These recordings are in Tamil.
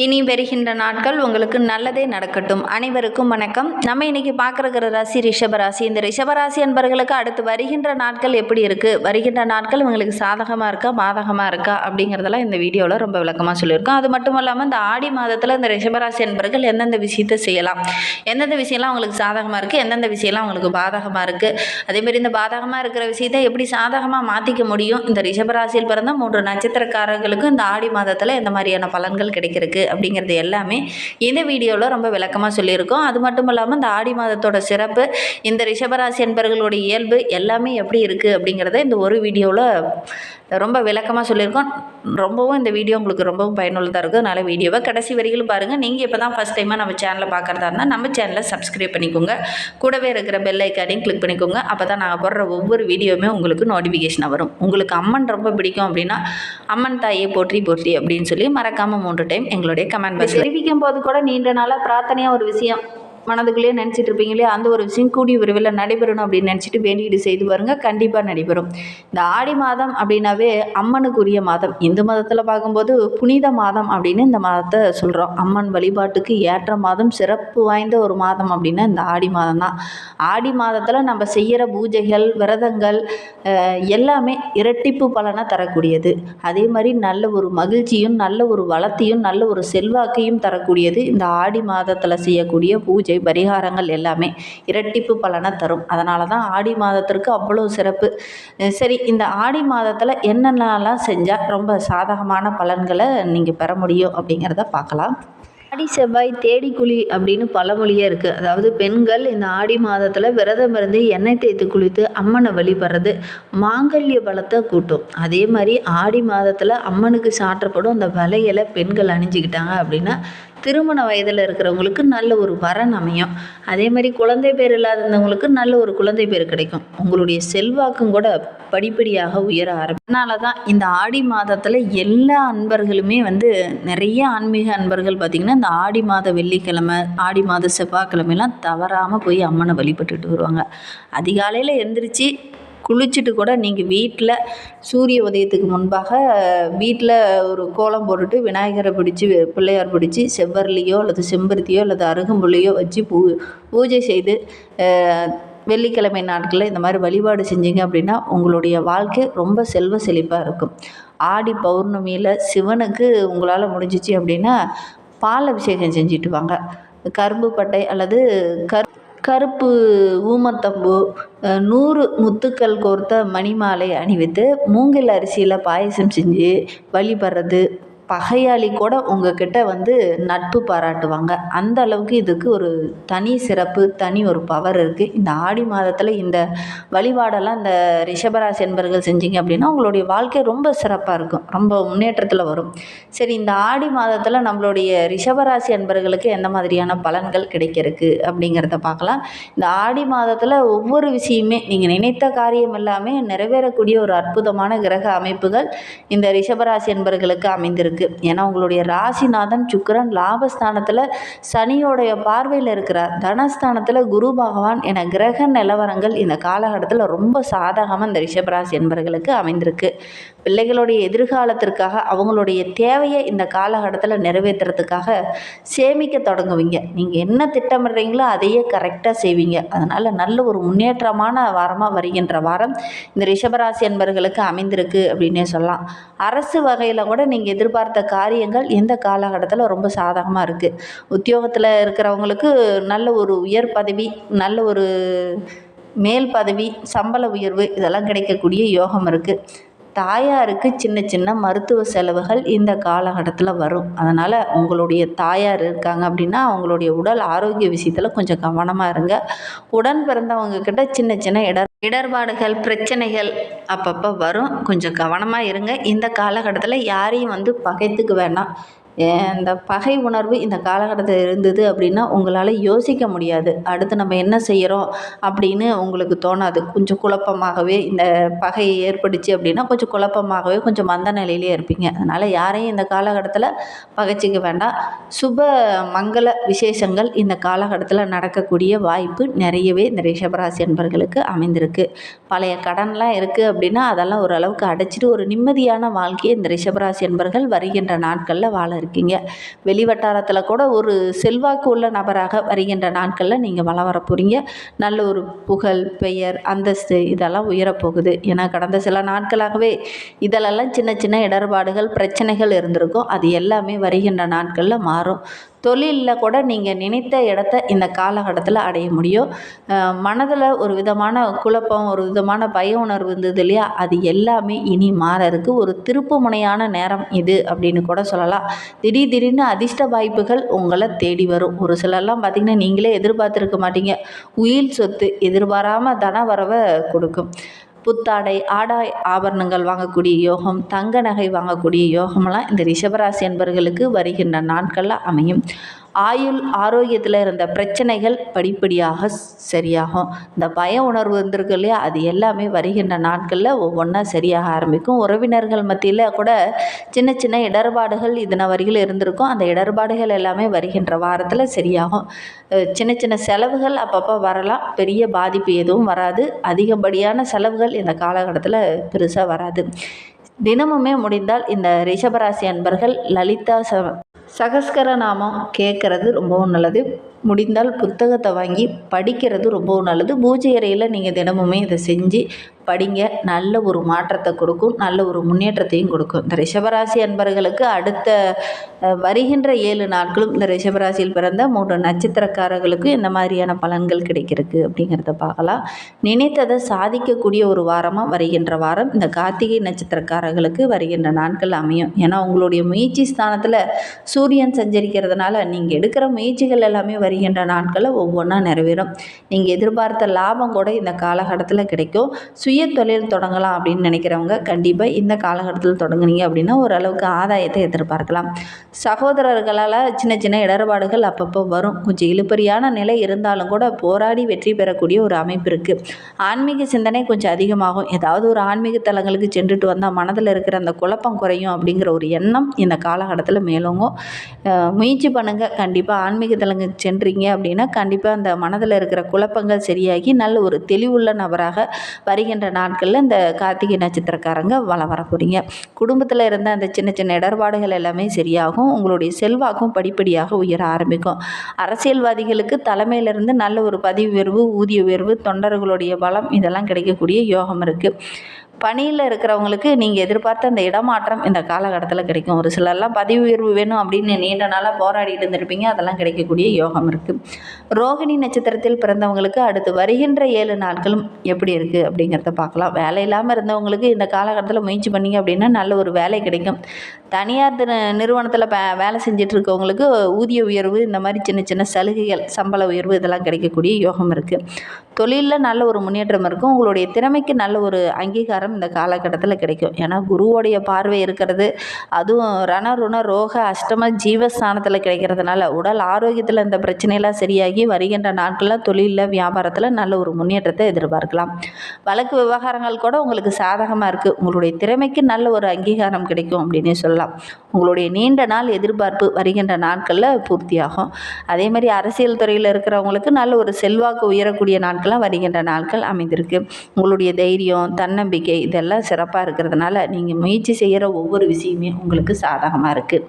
இனி வருகின்ற நாட்கள் உங்களுக்கு நல்லதே நடக்கட்டும். அனைவருக்கும் வணக்கம். நம்ம இன்னைக்கு பார்க்குற ராசி ரிஷபராசி. இந்த ரிஷபராசி என்பர்களுக்கு அடுத்து வருகின்ற நாட்கள் எப்படி இருக்குது வருகின்ற நாட்கள் உங்களுக்கு சாதகமாக இருக்கா? பாதகமாக இருக்கா? அப்படிங்கிறதெல்லாம் இந்த வீடியோவில் ரொம்ப விளக்கமாக சொல்லியிருக்கோம். அது மட்டும் இல்லாமல் இந்த ஆடி மாதத்தில் இந்த ரிஷபராசி என்பர்கள் எந்தெந்த விஷயத்தை செய்யலாம்? எந்தெந்த விஷயம்லாம் உங்களுக்கு சாதகமாக இருக்குது எந்தெந்த விஷயம்லாம் உங்களுக்கு பாதகமாக இருக்குது அதேமாரி இந்த பாதகமாக இருக்கிற விஷயத்தை எப்படி சாதகமாக மாற்றிக்க முடியும்? இந்த ரிஷபராசியில் பிறந்த மூன்று நட்சத்திரக்காரர்களுக்கும் இந்த ஆடி மாதத்தில் எந்த மாதிரியான பலன்கள் கிடைக்கிறதுக்கு அப்படிங்கிறது எல்லாமே இந்த வீடியோவில் ரொம்ப விளக்கமாக சொல்லியிருக்கோம். அது மட்டும் இல்லாமல் இந்த ஆடி மாதத்தோட சிறப்பு இந்த ரிஷபராசி என்பர்களுடைய இயல்பு எல்லாமே எப்படி இருக்குது அப்படிங்கிறத இந்த ஒரு வீடியோவில் ரொம்ப விளக்கமாக சொல்லியிருக்கோம். ரொம்பவும் இந்த வீடியோ உங்களுக்கு ரொம்பவும் பயனுள்ளதாக இருக்கும். அதனால் வீடியோவை கடைசி வரையிலும் பாருங்கள் நீங்கள் இப்போ தான் ஃபஸ்ட் டைமாக நம்ம சேனலை பார்க்குறதா இருந்தால் நம்ம சேனலை சப்ஸ்கிரைப் பண்ணிக்கோங்க. கூடவே இருக்கிற பெல் ஐக்கானையும் கிளிக் பண்ணிக்கோங்க. அப்போ தான் நாங்கள் போடுற ஒவ்வொரு வீடியோவுமே உங்களுக்கு நோட்டிஃபிகேஷன் வரும். உங்களுக்கு அம்மன் ரொம்ப பிடிக்கும் அப்படின்னா அம்மன் தாயை போற்றி போற்றி அப்படின்னு சொல்லி மறக்காமல் மூன்று டைம் எங்களோட எங்களுடைய கமெண்ட் தெரிவிக்கும் போது கூட நீண்ட நாளாக பிரார்த்தனையாக ஒரு விஷயம். மனதுக்குள்ளேயே நினச்சிட்டு இருப்பீங்க இல்லையா? அந்த ஒரு விஷயம் கூடிய விரைவில் நடைபெறணும் அப்படின்னு நினச்சிட்டு வேண்டிட்டு செய்து பாருங்க. கண்டிப்பாக நடைபெறும். இந்த ஆடி மாதம் அப்படின்னாவே அம்மனுக்குரிய மாதம். இந்து மதத்தில் பார்க்கும்போது புனித மாதம் அப்படின்னு இந்த மாதத்தை சொல்கிறோம் அம்மன் வழிபாட்டுக்கு ஏற்ற மாதம் சிறப்பு வாய்ந்த ஒரு மாதம் அப்படின்னா இந்த ஆடி மாதம் தான். ஆடி மாதத்தில் நம்ம செய்கிற பூஜைகள் விரதங்கள் எல்லாமே இரட்டிப்பு பலனை தரக்கூடியது. அதே மாதிரி நல்ல ஒரு மகிழ்ச்சியும் நல்ல ஒரு வளத்தையும் நல்ல ஒரு செல்வாக்கையும் தரக்கூடியது இந்த ஆடி மாதத்தில் செய்யக்கூடிய பூஜை. பரிகாரங்கள் எல்லாமே இரட்டிப்பு பலனை தரும். அதனால தான் ஆடி மாதத்திற்கு அவ்வளோ சிறப்பு. சரி இந்த ஆடி மாதத்தில் என்னென்னலாம் செஞ்சால் ரொம்ப சாதகமான பலன்களை நீங்கள் பெற முடியும் அப்படிங்கிறத பார்க்கலாம். ஆடி செவ்வாய் தேடி குழி அப்படின்னு பழமொழியே இருக்குது அதாவது பெண்கள் இந்த ஆடி மாதத்தில் விரதம் இருந்து எண்ணெய் தேய்த்து குளித்து அம்மனை வழிபடுறது மாங்கல்ய பலத்தை கூட்டும். அதே மாதிரி ஆடி மாதத்தில் அம்மனுக்கு சாற்றப்படும் அந்த வலையில பெண்கள் அணிஞ்சிக்கிட்டாங்க அப்படின்னா திருமண வயதில் இருக்கிறவங்களுக்கு நல்ல ஒரு வரன் அமையும். அதே மாதிரி குழந்தை பேர் இல்லாதவங்களுக்கு நல்ல ஒரு குழந்தை பேர் கிடைக்கும். உங்களுடைய செல்வாக்கும் கூட படிப்படியாக உயர ஆரம்பிக்கும் அதனால தான் இந்த ஆடி மாதத்தில் எல்லா அன்பர்களுமே வந்து நிறைய ஆன்மீக அன்பர்கள் பார்த்திங்கன்னா இந்த ஆடி மாத வெள்ளிக்கிழமை ஆடி மாத செவ்வாய்க்கிழமைலாம் தவறாமல் போய் அம்மனை வழிபட்டுட்டு வருவாங்க. அதிகாலையில் எந்திரிச்சு குளிச்சுட்டு கூட நீங்கள் வீட்டில் சூரிய உதயத்துக்கு முன்பாக வீட்டில் ஒரு கோலம் போட்டுட்டு விநாயகரை பிடிச்சி பிள்ளையார் பிடிச்சி செவ்வரளியோ அல்லது செம்பருத்தியோ அல்லது அருகம்புள்ளியோ வச்சு பூ பூஜை செய்து வெள்ளிக்கிழமை நாட்களில் இந்த மாதிரி வழிபாடு செஞ்சீங்க அப்படின்னா உங்களுடைய வாழ்க்கை ரொம்ப செல்வ செழிப்பாக இருக்கும். ஆடி பௌர்ணமியில் சிவனுக்கு உங்களால் முடிஞ்சிச்சு அப்படின்னா பால் அபிஷேகம் செஞ்சுட்டு வாங்க. கரும்பு பட்டை அல்லது கரு கருப்பு ஊமத்தம்பூ நூறு முத்துக்கள் கோர்த்த மணிமாலை அணிவித்து மூங்கில் அரிசியில் பாயசம் செஞ்சு வழிபடுறது. பகையாளி கூட உங்ககிட்ட வந்து நட்பு பாராட்டுவாங்க. அந்த அளவுக்கு இதுக்கு ஒரு தனி சிறப்பு தனி ஒரு பவர் இருக்குது இந்த ஆடி மாதத்தில் இந்த வழிபாடெல்லாம் இந்த ரிஷபராசி என்பர்கள் செஞ்சீங்க அப்படின்னா உங்களுடைய வாழ்க்கை ரொம்ப சிறப்பாக இருக்கும். ரொம்ப முன்னேற்றத்தில் வரும். சரி இந்த ஆடி மாதத்தில் நம்மளுடைய ரிஷபராசி என்பர்களுக்கு எந்த மாதிரியான பலன்கள் கிடைக்கிறதுக்கு அப்படிங்கிறத பார்க்கலாம். இந்த ஆடி மாதத்தில் ஒவ்வொரு விஷயமே நீங்கள் நினைத்த காரியம் எல்லாமே நிறைவேறக்கூடிய ஒரு அற்புதமான கிரக அமைப்புகள் இந்த ரிஷபராசி என்பர்களுக்கு அமைந்திருக்கு. ஏன்னா உங்களுடைய ராசிநாதன் சுக்கரன் லாபஸ்தானத்தில் சனியோடைய பார்வையில் இருக்கிறார். தனஸ்தானத்தில் குரு பகவான் என கிரக நிலவரங்கள் இந்த காலகட்டத்தில் ரொம்ப சாதகமாக இந்த ரிஷபராசி என்பர்களுக்கு அமைந்திருக்கு. பிள்ளைகளுடைய எதிர்காலத்திற்காக அவங்களுடைய தேவையை இந்த காலகட்டத்தில் நிறைவேற்றுறதுக்காக சேமிக்க தொடங்குவீங்க. நீங்கள் என்ன திட்டமிடுறீங்களோ அதையே கரெக்டாக செய்வீங்க. அதனால் நல்ல ஒரு முன்னேற்றமான வாரமாக வருகின்ற வாரம் இந்த ரிஷபராசி என்பர்களுக்கு அமைந்திருக்கு அப்படின்னே சொல்லலாம். அரசு வகையில் கூட நீங்கள் எதிர்பார்த்த காரியங்கள் இந்த காலகட்டத்தில் ரொம்ப சாதகமாக இருக்குது உத்தியோகத்தில் இருக்கிறவங்களுக்கு நல்ல ஒரு உயர் பதவி நல்ல ஒரு மேல் பதவி சம்பள உயர்வு இதெல்லாம் கிடைக்கக்கூடிய யோகம் இருக்குது தாயாருக்கு சின்ன சின்ன மருத்துவ செலவுகள் இந்த காலகட்டத்தில் வரும். அதனால் உங்களுடைய தாயார் இருக்காங்க அப்படின்னா அவங்களுடைய உடல் ஆரோக்கிய விஷயத்தில் கொஞ்சம் கவனமாக இருங்க. உடன் பிறந்தவங்கக்கிட்ட சின்ன சின்ன இடர் இடர்பாடுகள் பிரச்சனைகள் அப்பப்போ வரும். கொஞ்சம் கவனமாக இருங்க. இந்த காலகட்டத்தில் யாரையும் வந்து பகைத்துக்கு வேண்டாம் இந்த பகை உணர்வு இந்த காலகட்டத்தில் இருந்தது அப்படின்னா உங்களால் யோசிக்க முடியாது. அடுத்து நம்ம என்ன செய்கிறோம் அப்படின்னு உங்களுக்கு தோணாது. கொஞ்சம் குழப்பமாகவே இந்த பகை ஏற்பட்டுச்சு அப்படின்னா கொஞ்சம் குழப்பமாகவே கொஞ்சம் மந்த நிலையிலே இருப்பீங்க. அதனால் யாரையும் இந்த காலகட்டத்தில் பகைச்சிக்க வேண்டாம். சுப மங்கள விசேஷங்கள் இந்த காலகட்டத்தில் நடக்கக்கூடிய வாய்ப்பு நிறையவே இந்த ரிஷபராசி என்பர்களுக்கு அமைந்திருக்கு. பழைய கடன்லாம் இருக்குது அப்படின்னா அதெல்லாம் ஓரளவுக்கு அடைச்சிட்டு ஒரு நிம்மதியான வாழ்க்கையை இந்த ரிஷபராசி என்பர்கள் வருகின்ற நாட்களில் வாழ இருக்கீங்க. வெளி வட்டாரத்தில் கூட ஒரு செல்வாக்கு உள்ள நபராக வருகின்ற நாட்களில் நீங்கள் வளம் வர போகிறீங்க நல்ல ஒரு புகழ் பெயர் அந்தஸ்து இதெல்லாம் உயரப்போகுது. ஏன்னா கடந்த சில நாட்களாகவே இதிலெல்லாம் சின்ன சின்ன இடர்பாடுகள் பிரச்சனைகள் இருந்திருக்கும். அது எல்லாமே வருகின்ற நாட்களில் மாறும். தொழிலில் கூட நீங்கள் நினைத்த இடத்த இந்த காலகட்டத்தில் அடைய முடியும். மனதில் ஒரு விதமான குழப்பம் ஒரு விதமான பய உணர்வு இருந்தது இல்லையா? அது எல்லாமே இனி மாறதுக்கு ஒரு திருப்பு முனையான நேரம் இது அப்படின்னு கூட சொல்லலாம். திடீர் திடீர்னு அதிர்ஷ்ட வாய்ப்புகள் உங்களை தேடி வரும். ஒரு சிலர்லாம் பார்த்திங்கன்னா நீங்களே எதிர்பார்த்துருக்க மாட்டீங்க. உயில் சொத்து எதிர்பாராமல் தன வரவை கொடுக்கும். புத்தாடை ஆடாய் ஆபரணங்கள் வாங்கக்கூடிய யோகம் தங்க நகை வாங்கக்கூடிய யோகமெல்லாம் இந்த ரிஷபராசி என்பவர்களுக்கு வருகின்ற நாட்களில் அமையும். ஆயுள் ஆரோக்கியத்தில் இருந்த பிரச்சனைகள் படிப்படியாக சரியாகும். இந்த பய உணர்வு வந்திருக்கு இல்லையா? அது எல்லாமே வருகின்ற நாட்களில் ஒவ்வொன்றா சரியாக ஆரம்பிக்கும். உறவினர்கள் மத்தியில் கூட சின்ன சின்ன இடர்பாடுகள் இதன வரையில் இருந்திருக்கும். அந்த இடர்பாடுகள் எல்லாமே வருகின்ற வாரத்தில் சரியாகும். சின்ன சின்ன செலவுகள் அப்பப்போ வரலாம். பெரிய பாதிப்பு எதுவும் வராது. அதிகப்படியான செலவுகள் இந்த காலகட்டத்தில் பெருசாக வராது. தினமுமே முடிந்தால் இந்த ரிஷபராசி அன்பர்கள் லலிதா ச சகஸ்கர நாமம் கேட்குறது ரொம்பவும் நல்லது. முடிந்தால் புத்தகத்தை வாங்கி படிக்கிறது ரொம்பவும் நல்லது. பூஜை அறையில் நீங்கள் தினமுமே இதை செஞ்சு படிங்க. நல்ல ஒரு மாற்றத்தை கொடுக்கும். நல்ல ஒரு முன்னேற்றத்தையும் கொடுக்கும். இந்த ரிஷபராசி அன்பர்களுக்கு அடுத்த வருகின்ற ஏழு நாட்களும் இந்த ரிஷபராசியில் பிறந்த மூன்று நட்சத்திரக்காரர்களுக்கு இந்த மாதிரியான பலன்கள் கிடைக்கிறதுக்கு அப்படிங்கிறத பார்க்கலாம். நினைத்ததை சாதிக்கக்கூடிய ஒரு வாரமாக வருகின்ற வாரம் இந்த கார்த்திகை நட்சத்திரக்காரர்களுக்கு வருகின்ற நாட்கள் அமையும். ஏன்னா உங்களுடைய முயற்சி ஸ்தானத்தில் சூரியன் சஞ்சரிக்கிறதுனால நீங்கள் எடுக்கிற முயற்சிகள் எல்லாமே வருகின்ற நாட்களில் ஒவ்வொன்றா நிறைவேறும். நீங்கள் எதிர்பார்த்த லாபம் கூட இந்த காலகட்டத்தில் கிடைக்கும். சுய தொழில் தொடங்கலாம் அப்படின்னு நினைக்கிறவங்க கண்டிப்பாக இந்த காலகட்டத்தில் தொடங்குனீங்க அப்படின்னா ஓரளவுக்கு ஆதாயத்தை எதிர்பார்க்கலாம். சகோதரர்களால் சின்ன சின்ன இடர்பாடுகள் அப்பப்போ வரும். கொஞ்சம் இழுபறியான நிலை இருந்தாலும் கூட போராடி வெற்றி பெறக்கூடிய ஒரு அமைப்பு இருக்குது ஆன்மீக சிந்தனை கொஞ்சம் அதிகமாகும். ஏதாவது ஒரு ஆன்மீக தலங்களுக்கு சென்றுட்டு வந்தால் மனதில் இருக்கிற அந்த குழப்பம் குறையும் அப்படிங்கிற ஒரு எண்ணம் இந்த காலகட்டத்தில் மேலோங்கும். முயற்சி பண்ணுங்கள் கண்டிப்பாக ஆன்மீக தலங்களுக்கு சென்றீங்க அப்படின்னா கண்டிப்பாக அந்த மனதில் இருக்கிற குழப்பங்கள் சரியாகி நல்ல ஒரு தெளிவுள்ள நபராக வருகின்ற நாட்களில் இந்த கார்த்திகை நட்சத்திரக்காரங்க வளம் வரக்கூடிய குடும்பத்தில் இருந்த அந்த சின்ன சின்ன இடர்பாடுகள் எல்லாமே சரியாகும். உங்களுடைய செல்வாக்கும் படிப்படியாக உயர ஆரம்பிக்கும். அரசியல்வாதிகளுக்கு தலைமையிலிருந்து நல்ல ஒரு பதவி உயர்வு ஊதிய உயர்வு தொண்டர்களுடைய பலம் இதெல்லாம் கிடைக்கக்கூடிய யோகம் இருக்குது பணியில் இருக்கிறவங்களுக்கு நீங்கள் எதிர்பார்த்த அந்த இடமாற்றம் இந்த காலகட்டத்தில் கிடைக்கும். ஒரு சிலர்லாம் பதவி உயர்வு வேணும் அப்படின்னு நீண்ட நாளாக போராடிட்டு இருந்திருப்பீங்க. அதெல்லாம் கிடைக்கக்கூடிய யோகம் இருக்குது ரோகிணி நட்சத்திரத்தில் பிறந்தவங்களுக்கு அடுத்து வருகின்ற ஏழு நாட்களும் எப்படி இருக்குது அப்படிங்கிறத பார்க்கலாம். வேலை இல்லாமல் இருந்தவங்களுக்கு இந்த காலகட்டத்தில் முயற்சி பண்ணிங்க அப்படின்னா நல்ல ஒரு வேலை கிடைக்கும். தனியார் நிறுவனத்தில் வேலை செஞ்சுட்டு இருக்கவங்களுக்கு ஊதிய உயர்வு இந்த மாதிரி சின்ன சின்ன சலுகைகள் சம்பள உயர்வு இதெல்லாம் கிடைக்கக்கூடிய யோகம் இருக்குது தொழிலில் நல்ல ஒரு முன்னேற்றம் இருக்கும். உங்களுடைய திறமைக்கு நல்ல ஒரு அங்கீகாரம் இந்த காலகட்டத்தில் கிடைக்கும். ஏன்னா குருவோடைய பார்வை இருக்கிறது அதுவும் ரண ருண ரோக அஷ்டம ஜீவஸ்தானத்தில் கிடைக்கிறதுனால உடல் ஆரோக்கியத்தில் இந்த பிரச்சனையெல்லாம் சரியாகி வருகின்ற நாட்களில் தொழிலில் வியாபாரத்தில் நல்ல ஒரு முன்னேற்றத்தை எதிர்பார்க்கலாம். வழக்கு விவகாரங்கள் கூட உங்களுக்கு சாதகமாக இருக்குது உங்களுடைய திறமைக்கு நல்ல ஒரு அங்கீகாரம் கிடைக்கும் அப்படின்னே சொல்லலாம். உங்களுடைய நீண்ட நாள் எதிர்பார்ப்பு வருகின்ற நாட்களில் பூர்த்தியாகும். அதே மாதிரி அரசியல் துறையில் இருக்கிறவங்களுக்கு நல்ல ஒரு செல்வாக்கு உயரக்கூடிய நாட்களாக வருகின்ற நாட்கள் அமைந்திருக்கு. உங்களுடைய தைரியம் தன்னம்பிக்கை இதெல்லாம் சிறப்பாக இருக்கிறதுனால நீங்கள் முயற்சி செய்கிற ஒவ்வொரு விஷயமே உங்களுக்கு சாதகமாக இருக்குது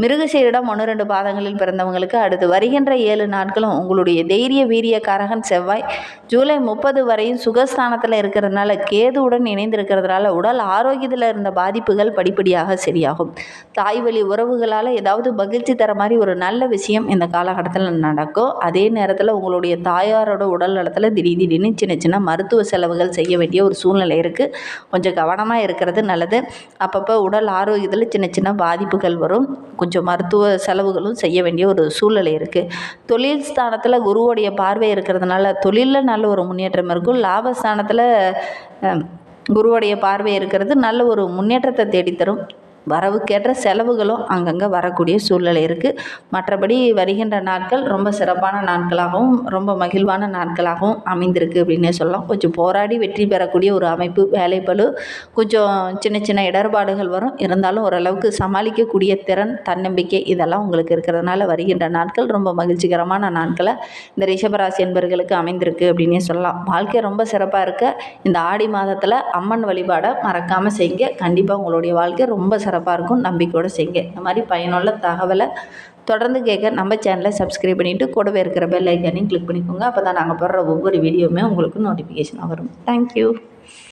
மிருகசீரிடம் ஒன்று ரெண்டு பாதங்களில் பிறந்தவங்களுக்கு அடுத்து வருகின்ற ஏழு நாட்களும் உங்களுடைய தைரிய வீரியக்காரகன் செவ்வாய். ஜூலை முப்பது வரையும் சுகஸ்தானத்தில் இருக்கிறதுனால கேதுவுடன் இணைந்திருக்கிறதுனால உடல் ஆரோக்கியத்தில் இருந்த பாதிப்புகள் படிப்படியாக சரியாகும். தாய் வழி உறவுகளால் ஏதாவது மகிழ்ச்சி தர மாதிரி ஒரு நல்ல விஷயம் இந்த காலகட்டத்தில் நடக்கும். அதே நேரத்தில் உங்களுடைய தாயாரோட உடல் நலத்தில் திடீர் திடீர்னு சின்ன சின்ன மருத்துவ செலவுகள் செய்ய வேண்டிய ஒரு சூழ்நிலை இருக்குது கொஞ்சம் கவனமாக இருக்கிறது நல்லது. அப்பப்போ உடல் ஆரோக்கியத்தில் சின்ன சின்ன பாதிப்புகள் வரும். கொஞ்சம் கொஞ்சம் மருத்துவ செலவுகளும் செய்ய வேண்டிய ஒரு சூழ்நிலை இருக்குது தொழில் ஸ்தானத்தில் குருவோடைய பார்வை இருக்கிறதுனால தொழிலில் நல்ல ஒரு முன்னேற்றம் இருக்கும். லாபஸ்தானத்தில் குருவோடைய பார்வை இருக்கிறது நல்ல ஒரு முன்னேற்றத்தை தேடித்தரும். வரவுக்கேற்ற செலவுகளும் அங்கங்கே வரக்கூடிய சூழ்நிலை இருக்குது மற்றபடி வருகின்ற நாட்கள் ரொம்ப சிறப்பான நாட்களாகவும் ரொம்ப மகிழ்வான நாட்களாகவும் அமைந்திருக்கு அப்படின்னே சொல்லலாம். கொஞ்சம் போராடி வெற்றி பெறக்கூடிய ஒரு அமைப்பு வேலைப்பளு கொஞ்சம் சின்ன சின்ன இடர்பாடுகள் வரும். இருந்தாலும் ஓரளவுக்கு சமாளிக்கக்கூடிய திறன் தன்னம்பிக்கை இதெல்லாம் உங்களுக்கு இருக்கிறதுனால வருகின்ற நாட்கள் ரொம்ப மகிழ்ச்சிகரமான நாட்களை இந்த ரிஷபராசி என்பர்களுக்கு அமைந்திருக்கு அப்படின்னே சொல்லலாம். வாழ்க்கை ரொம்ப சிறப்பாக இருக்க இந்த ஆடி மாதத்தில் அம்மன் வழிபாடை மறக்காமல் செய்யுங்க. கண்டிப்பாக உங்களுடைய வாழ்க்கை ரொம்ப சிறப்பாக இருக்கும் நம்பிக்கையோடு செய்யுங்க இந்த மாதிரி பயனுள்ள தகவலை தொடர்ந்து கேட்க நம்ம சேனலை சப்ஸ்கிரைப் பண்ணிவிட்டு கூடவே இருக்கிற பெல் ஐக்கானையும் கிளிக் பண்ணிக்கோங்க. அப்போ தான் நாங்கள் போடுற ஒவ்வொரு வீடியோவுமே உங்களுக்கு நோட்டிஃபிகேஷனாக வரும். தேங்க்யூ